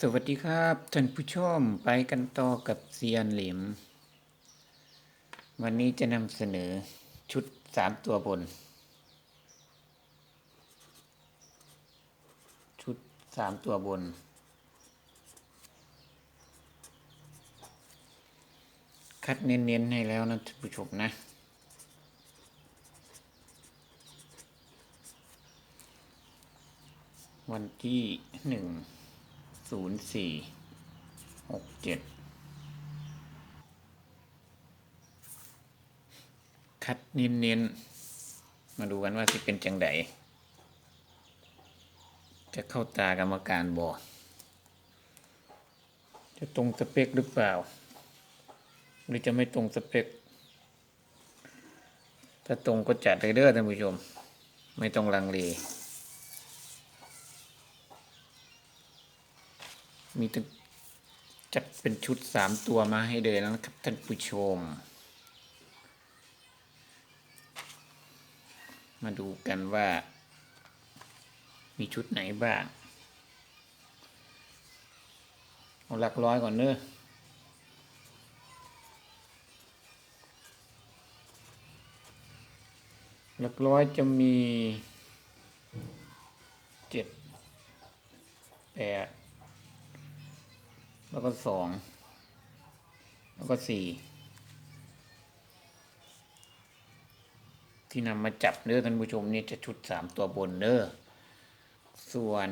สวัสดีครับท่านผู้ชมไปกันต่อกับเซียนเหลิม วันนี้จะนำเสนอชุดสามตัวบน ชุดสามตัวบน คัดเน้นๆให้แล้วนะท่านผู้ชมนะ วันที่หนึ่ง ศูนย์สี่หกเจ็ดคัดเน้นๆ มาดูกันว่าสิเป็นจังไดจะเข้าตากรรมการบอจะตรงสเปคหรือเปล่า หรือจะไม่ตรงสเปค ถ้าตรงก็จัดเลยเด้อท่านผู้ชม ไม่ต้องลังเล มีตั้งจัดเป็นชุดสามตัวมาให้เลยแล้วนะครับท่านผู้ชม มาดูกันว่า มีชุดไหนบ้าง เอาหลักร้อยก่อนเนอะหลักร้อยจะมีเจ็ดแปด แล้วก็สองแล้วก็สี่ที่นำมาจับเด้อท่านผู้ชมนี่จะชุดสามตัวบนเด้อส่วน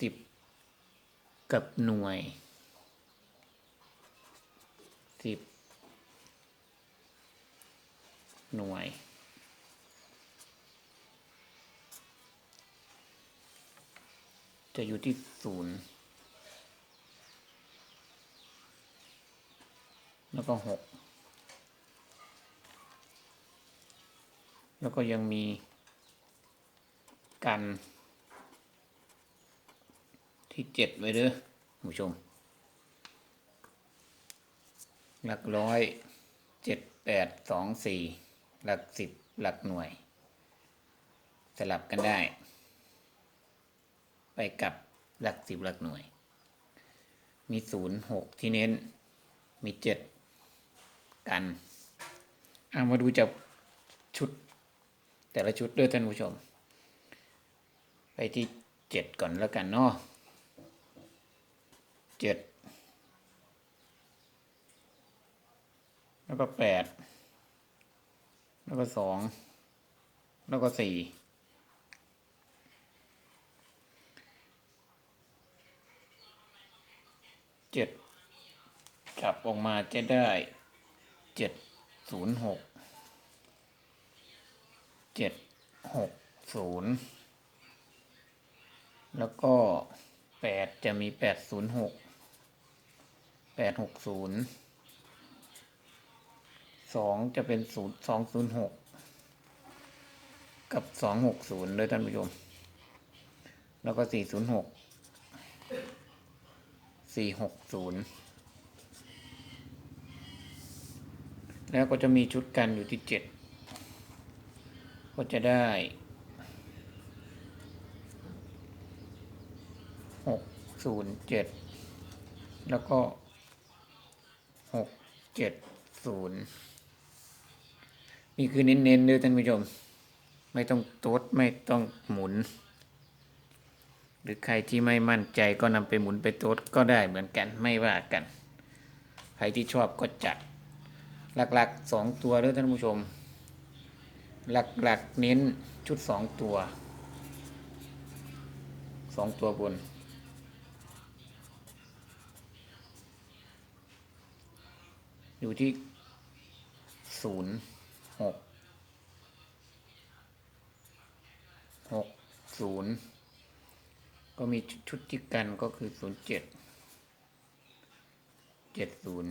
สิบกับหน่วยสิบหน่วยจะอยู่ที่ศูนย์ แล้วก็หกแล้วก็ยังมีกันที่เจ็ดไว้เด้อคุณผู้ชม หลักร้อยเจ็ดแปดสองสี่หลักสิบหลักหน่วย สลับกันได้ ไปกับหลักสิบหลักหน่วย มีศูนย์หกที่เน้น มีเจ็ด กันเอามาดูจากชุด แต่ละชุดด้วยท่านผู้ชม ไปที่เจ็ดก่อนแล้วกันเนาะเจ็ดแล้วก็แปดแล้วก็สองแล้วก็สี่เจ็ดจับออกมาจะได้ เจ็ดศูนย์หกเจ็ดหกศูนย์แล้วก็แปดจะมีแปดศูนย์หกแปดหกศูนย์สองจะเป็นศูนย์สองศูนย์หกกับสองหกศูนย์เลยท่านผู้ชม แล้วก็สี่ศูนย์หกสี่หกศูนย์ แล้วก็จะมีชุดกันอยู่ที่เจ็ดก็จะได้หกศูนย์เจ็ดแล้วก็หกเจ็ดศูนย์นี่คือเน้นๆเลยท่านผู้ชม ไม่ต้องตดไม่ต้องหมุน หรือใครที่ไม่มั่นใจก็นำไปหมุนไปตดก็ได้เหมือนกันไม่ว่ากัน ใครที่ชอบก็จัด หลักๆสองตัวด้วยท่านผู้ชม หลักๆเน้นชุดสองตัวสองตัวบน อยู่ที่ศูนย์หกหกศูนย์ก็มีชุดที่กันก็คือศูนย์เจ็ดเจ็ดศูนย์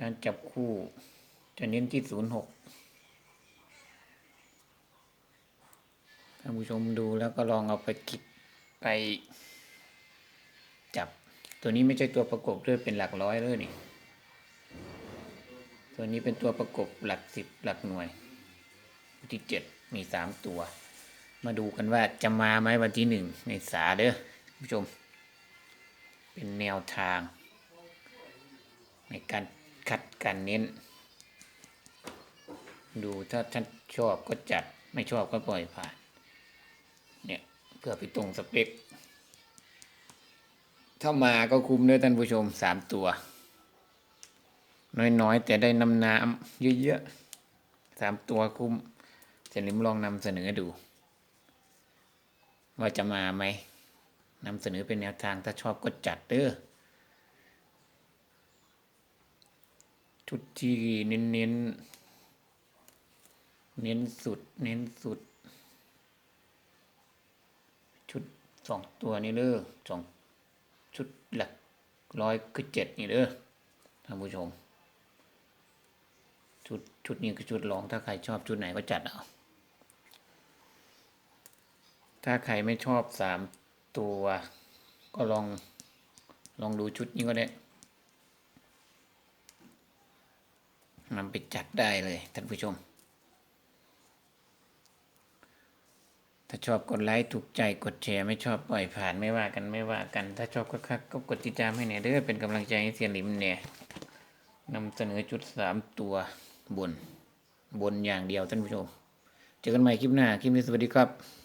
การจับคู่จะเน้นที่ศูนย์หกท่านผู้ชมดูแล้วก็ลองเอาไปคิดไปจับ ตัวนี้ไม่ใช่ตัวประกบด้วยเป็นหลักร้อยเลยนี่ ตัวนี้เป็นตัวประกบหลักสิบหลักหน่วยวันที่เจ็ดมีสามตัว มาดูกันว่าจะมาไหมวันที่หนึ่งในสาเด้อผู้ชม เป็นแนวทาง ในการ คัดการเน้น ดูถ้าท่านชอบก็จัดไม่ชอบก็ปล่อยผ่าน เนี่ยเพื่อไปตรงสเปค ถ้ามาก็คุ้มเด้อท่านผู้ชมสามตัว น้อยๆ แต่ได้นำน้ำเยอะๆสามตัวคุ้มจะลิมลองนำเสนอดู ว่าจะมาไหมนำเสนอเป็นแนวทางถ้าชอบก็จัดเด้อ ชุดที่เน้นเน้นเน้นสุด เน้นสุด ชุดสองตัวนี้เด้อสองชุดหลักร้อยคือเจ็ดนี่เด้อท่านผู้ชม ชุดชุดนี้คือชุดรองถ้าใครชอบชุดไหนก็จัดเอาถ้าใครไม่ชอบสามตัว ก็ลองลองดูชุดนี้ก็ได้ นำไปจัดได้เลยท่านผู้ชม ถ้าชอบกดไลค์ถูกใจกดแชร์ไม่ชอบปล่อยผ่านไม่ว่ากันไม่ว่ากัน ถ้าชอบก็คักก็กดติดตามให้เนี่ยเด้อเป็นกำลังใจให้เสียหลิมเนี่ยนำเสนอชุดสามตัวบน บนอย่างเดียวท่านผู้ชม เจอกันใหม่คลิปหน้า คลิปนี้สวัสดีครับ